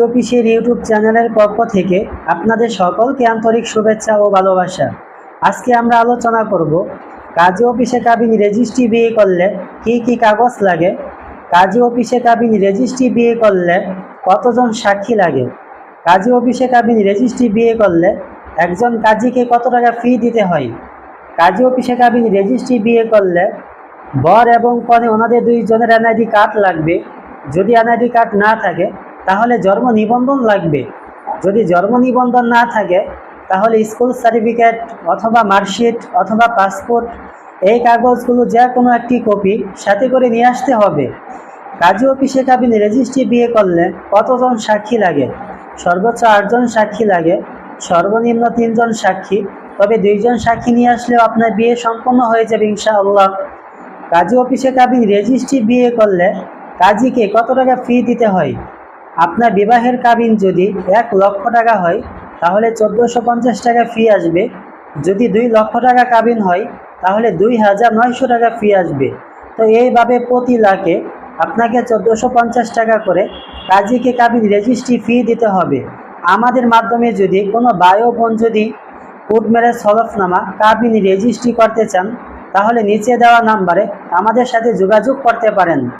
অফিসের ইউটিউব চ্যানেলের পক্ষ থেকে আপনাদের সকলকে আন্তরিক শুভেচ্ছা ও ভালোবাসা। আজকে আমরা আলোচনা করব, কাজী অফিসে কাবিন রেজিস্ট্রি বিয়ে করলে কি কি কাগজ লাগে? কাজী অফিসে কাবিন রেজিস্ট্রি বিয়ে করলে কতজন সাক্ষী লাগে? কাজী অফিসে কাবিন রেজিস্ট্রি বিয়ে করলে একজন কাজীকে কত টাকা ফি দিতে হয়? কাজী অফিসে কাবিন রেজিস্ট্রি বিয়ে করলে বর এবং কনে ওনাদের দুইজনের এনআইডি কার্ড লাগবে। যদি এনআইডি কার্ড না থাকে তাহলে জন্ম নিবন্ধন লাগবে। যদি জন্ম নিবন্ধন না থাকে, তাহলে স্কুল সার্টিফিকেট অথবা মার্কশিট অথবা পাসপোর্ট, এই কাগজগুলো যে কোনো একটি কপি সাথে করে নিয়ে আসতে হবে। কাজী অফিসে কাবিন রেজিস্ট্রি বিয়ে করলে কতজন সাক্ষী লাগে? সর্বোচ্চ আটজন সাক্ষী লাগে, সর্বনিম্ন তিনজন সাক্ষী, তবে দুইজন সাক্ষী নিয়ে আসলেও আপনার বিয়ে সম্পন্ন হয়ে যাবে ইনশাআল্লাহ। কাজী অফিসে কাবিন রেজিস্ট্রি বিয়ে করলে কাজীকে কত টাকা ফি দিতে হয়? আপনার বিবাহের কাবিন যদি এক লক্ষ টাকা হয়, তাহলে চোদ্দোশো পঞ্চাশ টাকা ফি আসবে। যদি দুই লক্ষ টাকা কাবিন হয়, তাহলে দুই হাজার নয়শো টাকা ফি আসবে। তো এইভাবে প্রতি লাখে আপনাকে চোদ্দোশো পঞ্চাশ টাকা করে কাজীকে কাবিন রেজিস্ট্রি ফি দিতে হবে। আমাদের মাধ্যমে যদি কোনো বায়ো বোন যদি কোর্ট ম্যারেজ হলফনামা কাবিন রেজিস্ট্রি করতে চান, তাহলে নিচে দেওয়া নাম্বারে আমাদের সাথে যোগাযোগ করতে পারেন।